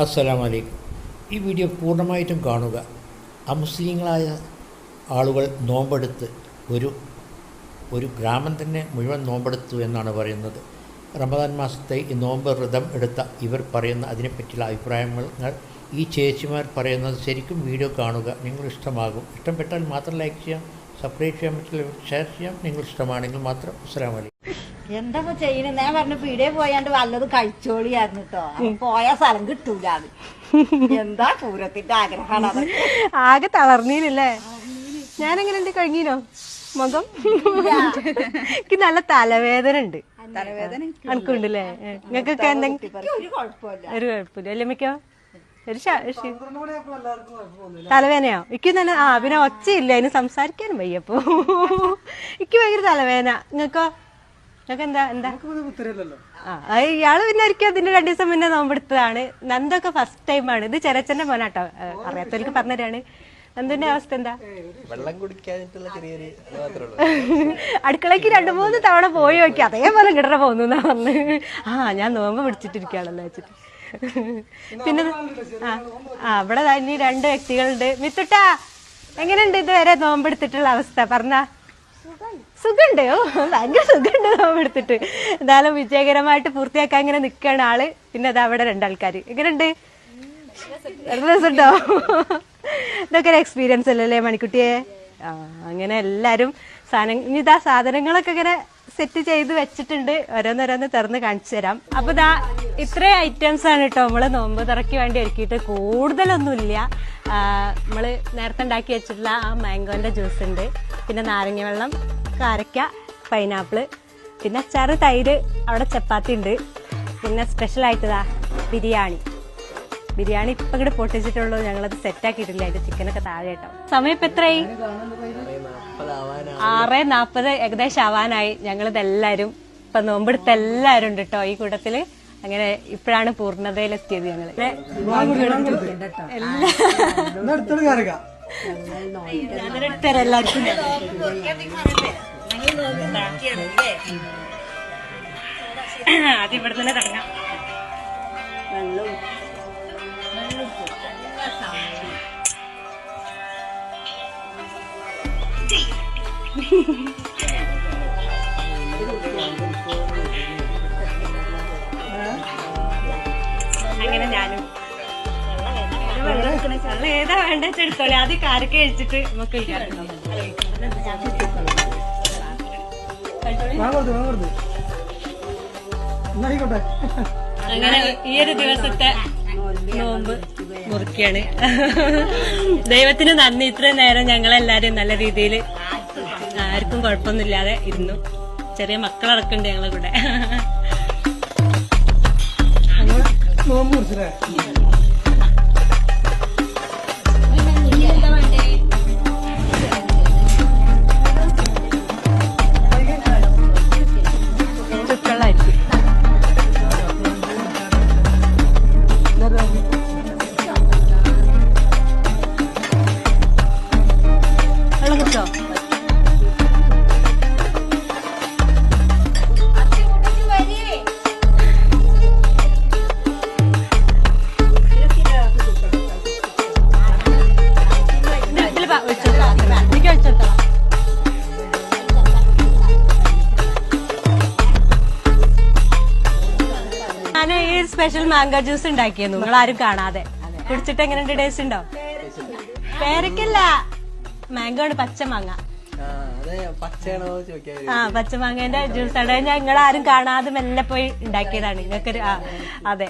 അസ്സലാമു വലൈക്കും ഈ വീഡിയോ പൂർണമായിട്ടും കാണുക. അമുസ്ലിങ്ങളായ ആളുകൾ നോമ്പെടുത്ത് ഒരു ഒരു ഗ്രാമം തന്നെ മുഴുവൻ നോമ്പെടുത്തു എന്നാണ് പറയുന്നത്. റമദാൻ മാസത്തെ ഈ നോമ്പ് വ്രതം എടുത്ത ഇവർ പറയുന്ന അതിനെപ്പറ്റിയുള്ള അഭിപ്രായങ്ങൾ ഈ ചേച്ചിമാർ പറയുന്നത് ശരിക്കും വീഡിയോ കാണുക നിങ്ങൾ ഇഷ്ടമാകും. ഇഷ്ടപ്പെട്ടാൽ മാത്രം ലൈക്ക് ചെയ്യാം സബ്സ്ക്രൈബ് ചെയ്യാൻ പറ്റില്ല ഷെയർ ചെയ്യാം. നിങ്ങൾ ഇഷ്ടമാണെങ്കിൽ മാത്രം. അസ്സലാമു അലൈക്കും എന്താ ചെയ്യുന്നത് ഞാൻ പറഞ്ഞു പീടിയെ പോയാണ്ട് വല്ലതും കഴിച്ചോളിയായിരുന്നു കേട്ടോ പോയ സ്ഥലം കിട്ടൂല അത് എന്താ പൂരത്തിന്റെ ആഗ്രഹമാണ് ആകെ തളർന്നീനല്ലേ ഞാനെങ്ങനെയുണ്ട്? കഴിഞ്ഞീനോ മുഖം? എനിക്ക് നല്ല തലവേദന ഉണ്ട് തലവേദന നിങ്ങൾക്കൊക്കെ എന്തെങ്കിലും ഒരു കുഴപ്പമില്ല. ഒരു മിക്കോ ഒരു തലവേദനയോ? എനിക്ക് തന്നെ ആ പിന്നെ ഒച്ചയില്ല. അതിന് സംസാരിക്കാനും വയ്യപ്പോ എനിക്ക് ഭയങ്കര തലവേദന. നിങ്ങൾക്ക്? എന്താ? എന്താ ഇയാൾ പിന്നെ ഒരിക്കലും അതിന്റെ രണ്ടു ദിവസം മുന്നേ നോമ്പെടുത്തതാണ് നന്ദൊക്കെ ഫസ്റ്റ് ടൈമാണ് ഇത് ചെരച്ചന്റെ മോനാട്ടോ. അറിയാത്തവർക്ക് പറഞ്ഞുതരാണ്. നന്ദുന്റെ അവസ്ഥ എന്താ? വെള്ളം കുടിക്കാനായിട്ടുള്ള ചെറിയൊരു അടുക്കളയ്ക്ക് രണ്ടു മൂന്ന് തവണ പോയി നോക്കി. അതേപോലെ കിടറ പോന്നു എന്നാ പറഞ്ഞ്. ആ ഞാൻ നോമ്പ് പിടിച്ചിട്ടിരിക്കാണല്ലോ വെച്ചിട്ട്. പിന്നെ ആ അവിടെ ഇനി രണ്ട് വ്യക്തികളുണ്ട്. മിത്തുട്ടാ എങ്ങനെയുണ്ട് ഇതുവരെ നോമ്പെടുത്തിട്ടുള്ള അവസ്ഥ? പറഞ്ഞ. സുഖണ്ട് ഓ ഭയങ്കര സുഖണ്ട് എടുത്തിട്ട്. എന്തായാലും വിജയകരമായിട്ട് പൂർത്തിയാക്കാൻ ഇങ്ങനെ നിൽക്കുകയാണ് ആൾ. പിന്നെ അതാ അവിടെ രണ്ടാൾക്കാർ എങ്ങനെയുണ്ട്? രസമുണ്ടോ? ഇതൊക്കെ ഒരു എക്സ്പീരിയൻസ് അല്ലല്ലേ മണിക്കുട്ടിയെ? ആ അങ്ങനെ എല്ലാരും സാധനം ഇനി ഇതാ സാധനങ്ങളൊക്കെ ഇങ്ങനെ സെറ്റ് ചെയ്ത് വെച്ചിട്ടുണ്ട്. ഓരോന്നോരോന്ന് തുറന്ന് കാണിച്ചു തരാം. അപ്പൊ ഇതാ ഇത്രയും ഐറ്റംസ് ആണ് കേട്ടോ നമ്മൾ നോമ്പ് തുറക്കി വേണ്ടി ഒരുക്കിയിട്ട് കൂടുതലൊന്നുമില്ല. നമ്മൾ നേരത്തെ ഉണ്ടാക്കി വെച്ചിട്ടുള്ള ആ മാംഗോന്റെ ജ്യൂസ് ഉണ്ട്. പിന്നെ നാരങ്ങ വെള്ളം കാരക്ക പൈനാപ്പിൾ പിന്നെ അച്ചാറ് തൈര് അവിടെ ചപ്പാത്തി ഉണ്ട്. പിന്നെ സ്പെഷ്യൽ ആയിട്ടതാ ബിരിയാണി. ബിരിയാണി ഇപ്പൊ ഇവിടെ പൊട്ടിച്ചിട്ടുള്ളൂ. ഞങ്ങളത് സെറ്റ് ആക്കിയിട്ടില്ല. അതിന്റെ ചിക്കനൊക്കെ താഴെ കേട്ടോ സമയം ഇപ്പൊ എത്രയായി ആറ് നാപ്പത് ഏകദേശം ആവാനായി. ഞങ്ങളിത് എല്ലാരും ഇപ്പൊ നോമ്പെടുത്ത എല്ലാരും ഉണ്ട് കേട്ടോ ഈ കൂട്ടത്തിൽ അങ്ങനെ ഇപ്പോഴാണ് പൂർണതയിലെത്തിയത് ഞങ്ങൾ. ഞാനൊരെടുത്തരാം എല്ലാവർക്കും. ആദ്യം ഇവിടെ തന്നെ തുടങ്ങാം. അങ്ങനെ ഞാനും. ഏതാ വേണ്ട എടുത്തോളെ. ആദ്യം കാരക്ക കഴിച്ചിട്ട് നമുക്ക് അങ്ങനെ ഈ ഒരു ദിവസത്തെ നോമ്പ് മുറിക്കാണ്. ദൈവത്തിന് നന്ദി. ഇത്രയും നേരം ഞങ്ങളെല്ലാരും നല്ല രീതിയിൽ ആർക്കും കുഴപ്പമൊന്നുമില്ലാതെ ഇരുന്നു. ചെറിയ മക്കളടക്കണ്ട് ഞങ്ങളെ കൂടെ. Let's വെള്ളം സ്പെഷ്യൽ മാംഗോ ജ്യൂസ് ഉണ്ടാക്കിയത് നിങ്ങൾ ആരും കാണാതെ. കുടിച്ചിട്ട് എങ്ങനെയുണ്ട് ടേസ്റ്റ് ഉണ്ടോ? പേരക്കല്ല. മാംഗോ ആണ് പച്ച മാങ്ങ. ആ അതെ പച്ചയാണോ ചോദിക്കാൻ ആ പച്ച മാങ്ങേന്റെ ജ്യൂസ് ആണ്. ഞങ്ങൾ ആരും കാണാതെ മെല്ലെ പോയി ഉണ്ടാക്കിയതാണ്. നിങ്ങൾക്കൊരു അതെ.